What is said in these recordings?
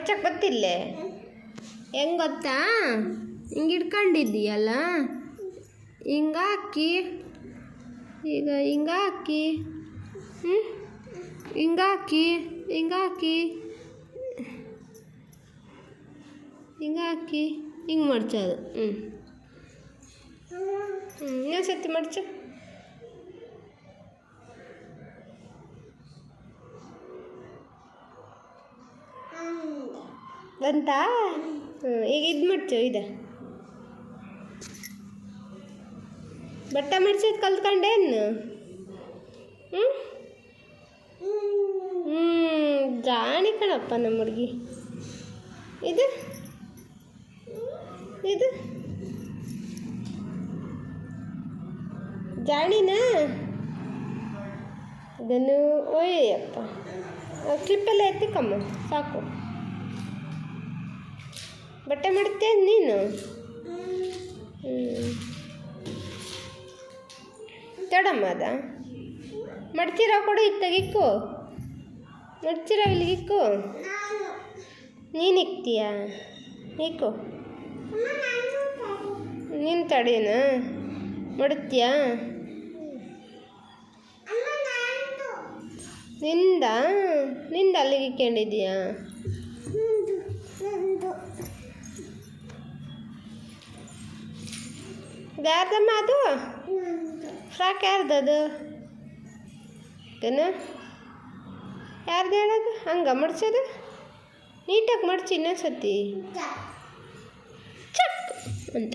ಮಡ್ಚಕ್ಕೆ ಗೊತ್ತಿಲ್ಲೇ? ಹೆಂಗೆ ಗೊತ್ತಾ? ಹಿಂಗೆ ಇಟ್ಕೊಂಡಿದ್ದೀಯಲ್ಲ ಹಿಂಗಾಕಿ ಈಗ ಹಿಂಗೆ ಹಾಕಿ ಹ್ಞೂ ಹಿಂಗಾಕಿ ಹಿಂಗಾಕಿ ಹಿಂಗಾಕಿ ಹಿಂಗೆ ಮಡ್ಚೋದು ಹ್ಞೂ ಹ್ಞೂ ಇನ್ನೊಂದು ಸತಿ ಮಡ್ಚು. ಹ್ಞೂ ಈಗ ಇದು ಮಾಡ್ತೀವಿ ಇದು? ಬಟ್ಟೆ ಮಡ್ಸೋದು ಕಲ್ತ್ಕೊಂಡೇನು ಹ್ಞೂ ಹ್ಞೂ ಜಾಣಿ ಕಣಪ್ಪ ನಮ್ಮ ಹುಡುಗಿ. ಇದು? ಇದು? ಜಾಣಿನಾ ಇದನ್ನು ಒಯ್ಯಪ್ಪ. ಕ್ಲಿಪ್ಪೆಲ್ಲ ಎತ್ತಿಕಮ್ಮ, ಸಾಕು. ಬಟ್ಟೆ ಮಾಡುತ್ತೆ ನೀನು? ತಡಮ್ಮ ಅದ. ಮಾಡ್ತೀರ ಕೊಡು ಇತ್ತಗಿಕ್ಕು ತೆಗಿಕ್ಕು ಇಲ್ಲಿಗಿಕ್ಕು ನೀನು ಇಕ್ತೀಯಾ? ಇಕ್ಕು. ನೀನು ತಡೀನಾ? ಮಡುತ್ತೀಯಾ? ನಿಂದ? ನಿಂದ ಅಲ್ಲಿಗೆ ಇಕ್ಕೊಂಡಿದ್ದೀಯಾ? ಯಾರ್ದಮ್ಮ ಅದು? ಫ್ರಾಕ್ ಯಾರ್ದದು? ಏನು ಯಾರ್ದು ಹೇಳೋದು? ಹಂಗೆ ಮಡ್ಸೋದು? ನೀಟಾಗಿ ಮಡ್ಚಿ ಇನ್ನೊಂದ್ಸತಿ ಚಕ್ ಅಂತ.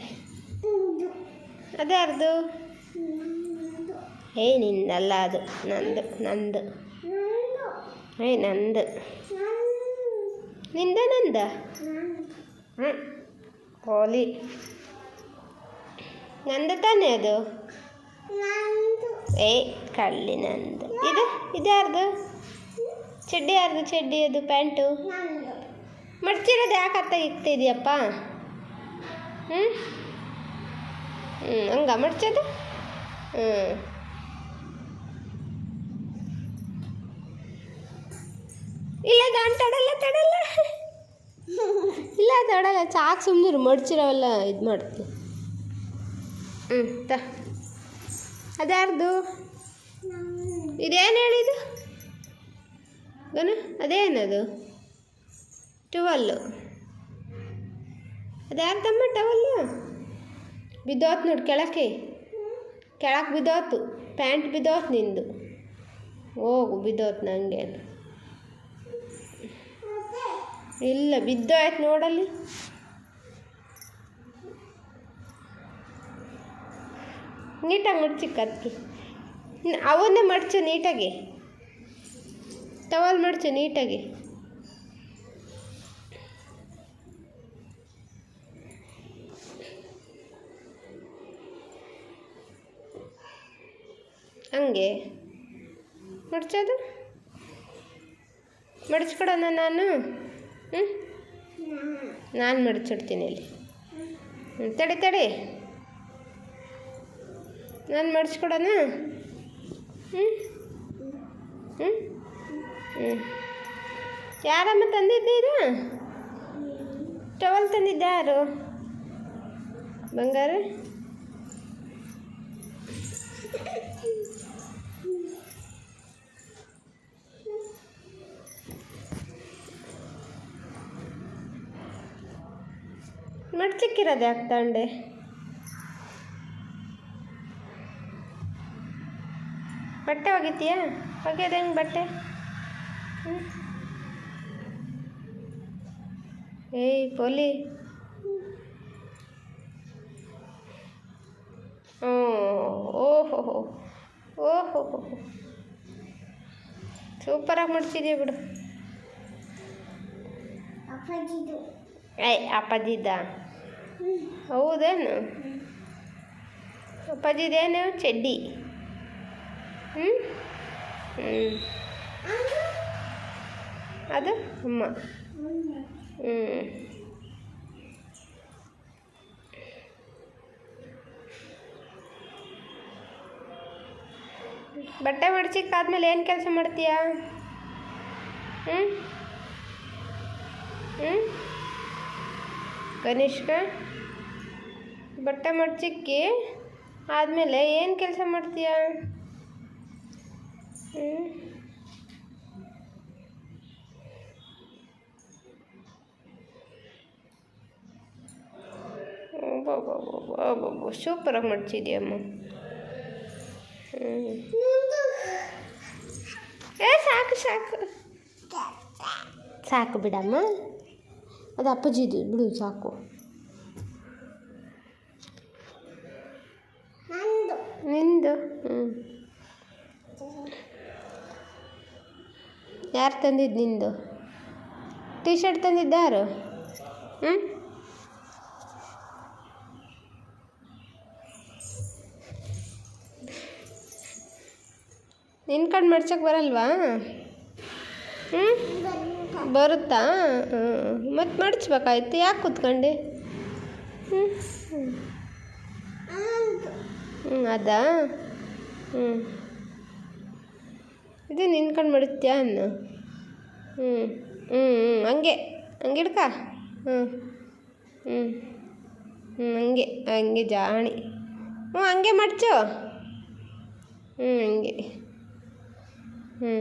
ಅದ್ಯಾರ್ದು ಏ ನಿನ್ನಲ್ಲ ಅದು. ನಂದು ನಂದು. ಏ, ನಂದು. ನಿಂದ, ನಂದ? ಹ್ಞೂ ಹೋಲಿ. ನಂದು ತಾನೇ ಅದು? ಏ ಕಳ್ಳಿ ನಂದು. ಇದು ಇದ್ಯಾರ್ದು ಚಡ್ಡಿ ಯಾರ್ದು ಚಡ್ಡಿ ಅದು ಪ್ಯಾಂಟು? ಮಡ್ಚಿರೋದು ಯಾಕೆ ಅತ್ತ ಇಕ್ತಿದ್ಯಪ್ಪ ಹ್ಞೂ ಹ್ಞೂ ಹಂಗ ಮಡ್ಚೋದು? ಹ್ಞೂ ಇಲ್ಲ ನಾನು ತಡಲ್ಲ ತಡಲ್ಲ ಇಲ್ಲ ತಡಲ್ಲ ಚಾಕ್ ಸುಮ್ಮನೆ ಮಡ್ಚಿರೋವಲ್ಲ ಇದು ಮಾಡ್ತೀನಿ ಹ್ಞೂ ತ. ಅದ್ಯಾರ್ದು ಇದೇನು ಹೇಳಿದ್ದು? ಗನ, ಅದೇನದು? ಟವಲ್ಲು. ಅದ್ಯಾರ್ದಮ್ಮ ಟವಲ್ಲು? ಬಿದ್ದೋತ್ ನೋಡಿ ಕೆಳಕ್ಕೆ. ಕೆಳಕ್ಕೆ ಬಿದ್ದೋತು. ಪ್ಯಾಂಟ್ ಬಿದ್ದೋತ್ ನಿಂದು. ಹೋಗು, ಬಿದ್ದೋತ್ ನನಗೆ ಇಲ್ಲ, ಬಿದ್ದೋಯ್ತು ನೋಡಲ್ಲಿ. ನೀಟಾಗಿ ಮಡಚಿ ಕತ್ತಿ ಅವನ್ನೇ ಮಡ್ಚು ನೀಟಾಗಿ. ಟವಲ್ ಮಡ್ಚು ನೀಟಾಗಿ. ಹಂಗೆ. ಮಡ್ಚೋದು? ಮಡಚ್ಕೊಡೋಣ ನಾನು? ಹ್ಞೂ ನಾನು ಮಡಚಿಡ್ತೀನಿ ಇಲ್ಲಿ. ತಡಿ ತಡಿ. ನಾನು ಮಾಡಿಸ್ಕೊಡೋಣ? ಹ್ಞೂ ಹ್ಞೂ ಹ್ಞೂ ಯಾರಮ್ಮ ಇದು? ಟವಲ್ ತಂದಿದ್ದೆ ಯಾರು? ಬಂಗಾರ? ಮಡ್ಚಿಕ್ಕಿರೋದು ಯಾಕೆ ತಂಡೆ? ಬಟ್ಟೆ ಒಗಿತೀಯಾ? ಒಗೆಯೋದು ಹೆಂಗೆ ಬಟ್ಟೆ? ಹ್ಞೂ ಏಯ್ ಪೋಲಿ. ಹ್ಞೂ ಓಹೋ ಹೋ ಓಹೋ ಹೋ ಸೂಪರಾಗಿ ಮಾಡ್ತಿದ್ದೀಯ ಬಿಡು. ಏಯ್ ಅಪ್ಪಾಜಿದ್ದ ಹೌದೇನು? ಅಪ್ಪಾಜಿದೇನು? ಚಡ್ಡಿ. ಅದು ಅಮ್ಮ ಹ್ಞೂ ಬಟ್ಟೆ ಮಡ್ಚಿಕ್ಕಾದ್ಮೇಲೆ ಏನು ಕೆಲಸ ಮಾಡ್ತೀಯಾ ಹ್ಞೂ ಹ್ಞೂ ಕನಿಷ್ಕ ಬಟ್ಟೆ ಮಡ್ಚಿಕ್ಕಿ ಆದಮೇಲೆ ಏನು ಕೆಲಸ ಮಾಡ್ತೀಯ ಒಬ್ಬೊಬ್ಬೊಬ್ಬೊಬ್ಬೊಬ್ಬೊಬ್ಬ ಸೂಪರಾಗಿ ಮಡ್ಚಿದ್ಯಮ್ಮ ಹ್ಞೂ ಏ ಸಾಕು ಸಾಕು. ಸಾಕು ಬಿಡಮ್ಮ. ಅದು ಅಪ್ಪಾಜಿದು ಬಿಡು ಸಾಕು. ನಿಂದು. ಹ್ಞೂ ಯಾರು ತಂದಿದ್ದು ನಿಂದು? ಟೀ ಶರ್ಟ್ ತಂದಿದ್ದು ಯಾರು? ಹ್ಞೂ ನಿನ್ನ ಕಣ್ಣು ಮಡ್ಚಕ್ಕೆ ಬರಲ್ವಾ? ಹ್ಞೂ ಬರುತ್ತಾ? ಹ್ಞೂ ಮತ್ತೆ ಮಡ್ಚ್ಬೇಕಾಯ್ತು? ಯಾಕೆ ಕೂತ್ಕೊಂಡೆ? ಹ್ಞೂ ಹ್ಞೂ ಅದಾ? ಹ್ಞೂ ಇದು ನಿನ್ಕೊಂಡು ಮಡುತ್ತ್ಯಾ ಅನ್ನು? ಹ್ಞೂ ಹ್ಞೂ ಹ್ಞೂ ಹಂಗೆ ಹಂಗೆ ಹಿಡ್ಕ ಹ್ಞೂ ಹ್ಞೂ ಹ್ಞೂ ಹಂಗೆ ಹಂಗೆ ಜಾಣಿ. ಹ್ಞೂ ಹಂಗೆ ಮಡ್ಚು? ಹ್ಞೂ ಹಂಗೆ. ಹ್ಞೂ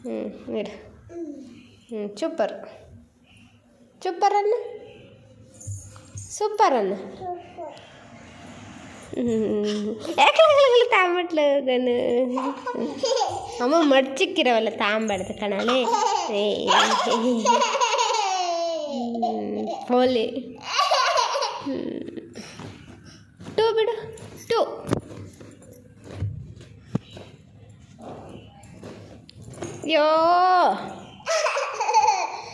ಹ್ಞೂ ಇಡು. ಹ್ಞೂ ಸೂಪರ್ ಸೂಪರ್ ಅನ್ನ ಸೂಪರ್ ಅನ್ನ ಯಾಕೆ ತಾಂಬಟ್ಲು ಗನು ಅಮ್ಮ ಮಡ್ಚಿಕ್ಕಿರವಲ್ಲ ತಾಂಬಾಡ್ದು ಕಣಲೆ ಏ ಹೋಲಿ ಟೂ ಬಿಡು ಟೂ ಅಯ್ಯೋ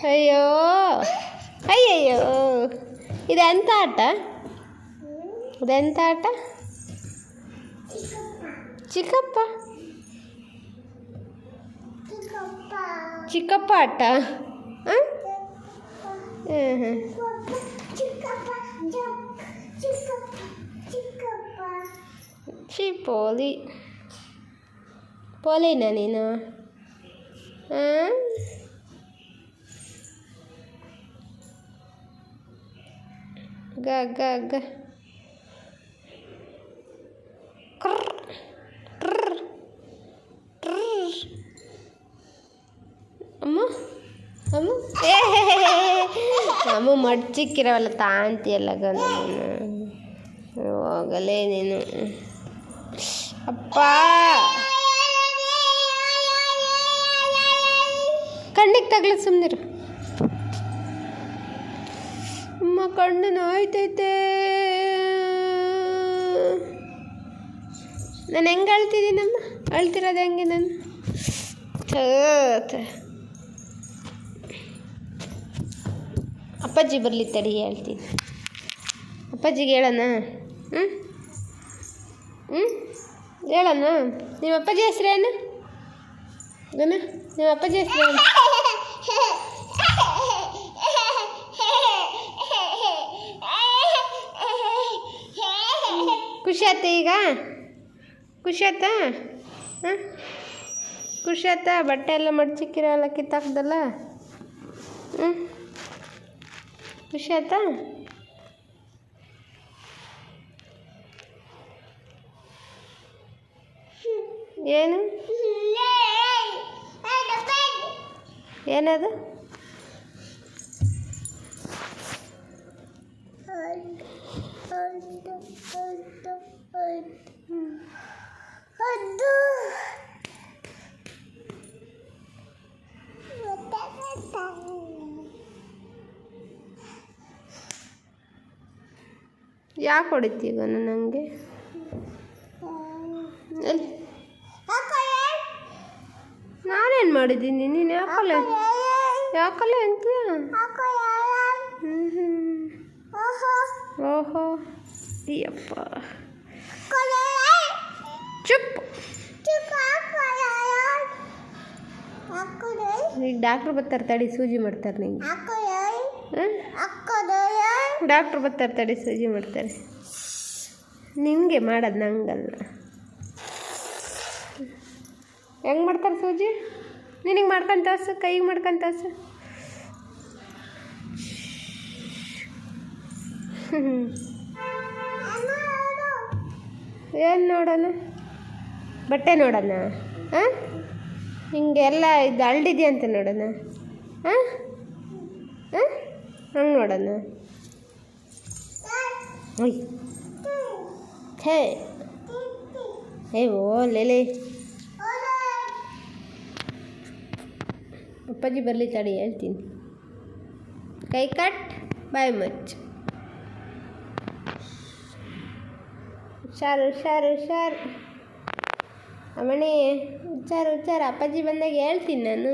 ಅಯ್ಯೋ ಅಯ್ಯಯ್ಯೋ ఇదెంత ఆట చిక్కప్ప చిక్కప్ప ఆట పోలి. పోలేనా నేను? గ గ. ಅಮ್ಮ? ಅಮ್ಮ? ಅಮ್ಮ ಮಡ್ಚಿಕ್ಕಿರವಲ್ಲ ತಾಂತಿಯಲ್ಲ ಗಂಡು ಹೋಗಲೇ ನೀನು. ಅಪ್ಪ. ಕಣ್ಣಿಗೆ ತಗಲ ಸುಮ್ಮನಿರು ಅಮ್ಮ, ಕಣ್ಣು ನೋಯ್ತೈತೆ. ನಾನು ಹೆಂಗೆ ಅಳ್ತಿದ್ದೀನಮ್ಮ ಅಳ್ತಿರೋದು ಹೆಂಗೆ ನಾನು? ಥೂ. ಅಪ್ಪಾಜಿ ಬರಲಿ ತಡಿ, ಹೇಳ್ತೀನಿ. ಅಪ್ಪಾಜಿಗೆ ಹೇಳೋಣ. ಹ್ಞೂ ಹ್ಞೂ ಹೇಳೋಣ. ನಿಮ್ಮ ಅಪ್ಪಾಜಿ ಹೆಸ್ರೇನು ಗನ, ನಿಮ್ಮ ಅಪ್ಪಾಜಿ ಹೆಸ್ರೇನು ಖುಷಿ ಆಯ್ತಾ ಈಗ? ಖುಷಿ ಆಯ್ತಾ ಹಾಂ ಖುಷಿ ಆಯ್ತಾ? ಬಟ್ಟೆ ಎಲ್ಲ ಮಡ್ಚಿಕ್ಕಿರಲ್ಲ ಕಿತ್ತಾಕ್ದಲ್ಲ ಹ್ಞೂ ಖುಷಿ ಆಯ್ತಾ? ಏನು? ಏನದು? ಯಾಕೆ ಹೊಡಿತೀಗ ನನಗೆ ಎಲ್ಲಿ? ನಾನೇನು ಮಾಡಿದ್ದೀನಿ? ನೀನು ಯಾಕಲ್ಲ ಯಾಕಲ್ಲ ಅಂತೀಯ ಓಹೋ ಅಯ್ಯಪ್ಪ. ಚುಪ್. ಈಗ ಡಾಕ್ಟ್ರ್ ಬರ್ತಾರೆ ತಡಿ ಸೂಜಿ ಮಾಡ್ತಾರೆ ನಿಂಗೆ. ಹಾಂ? ಡಾಕ್ಟ್ರ್ ಬರ್ತಾರೆ ತಡಿ ಸೂಜಿ ಮಾಡ್ತಾರೆ. ನಿಮಗೆ ಮಾಡೋದು ನಂಗಲ್ಲ. ಹೆಂಗೆ ಮಾಡ್ತಾರೆ ಸೂಜಿ ನಿನಗೆ ಮಾಡ್ಕೊಂಡು ತೋರ್ಸು, ಕೈಗೆ ಮಾಡ್ಕೊಂಡು ತೋರ್ಸು. ಏನು ನೋಡೋಣ? ಬಟ್ಟೆ ನೋಡೋಣ ಹಾಂ ಹಿಂಗೆಲ್ಲ ಇದು ಅಂತ ನೋಡೋಣ ಹಾಂ ಹಾಂ ಹಂಗೆ ನೋಡೋಣ. ಒಯ್ ಹೇ ಹೇ ಓ ಲೇಲೆ ಅಪ್ಪಾಜಿ ಬರಲಿ ತಡಿ ಹೇಳ್ತೀನಿ ಕೈ ಕಟ್ ಬಾಯ್ ಮಚ್ ಹುಷಾರು ಹುಷಾರು ಹುಷಾರು ಅಮ್ಮಣಿ ಹುಷಾರು ಹುಷಾರು ಅಪ್ಪಾಜಿ ಬಂದಾಗ ಹೇಳ್ತೀನಿ ನಾನು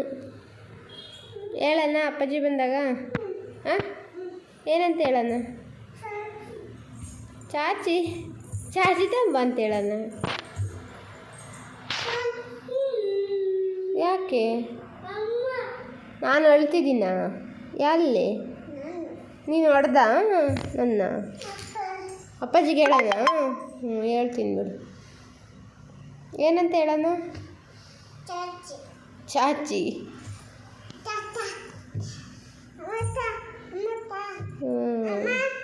ಹೇಳಣ್ಣ ಅಪ್ಪಾಜಿ ಬಂದಾಗ ಹಾಂ ಏನಂತ ಹೇಳಣ್ಣ ಚಾಚಿ ಚಾಚಿ ತಂಬಂತೇಳನ ಯಾಕೆ? ನಾನು ಅಳ್ತಿದ್ದೀನ? ಎಲ್ಲಿ ನೀನು ಹೊಡೆದ? ನನ್ನ. ಅಪ್ಪಾಜಿಗೆ ಹೇಳೋಣ ಹ್ಞೂ ಹೇಳ್ತೀನಿ ಬಿಡು. ಏನಂತ ಹೇಳೋಣ ಚಾಚಿ. ಹ್ಞೂ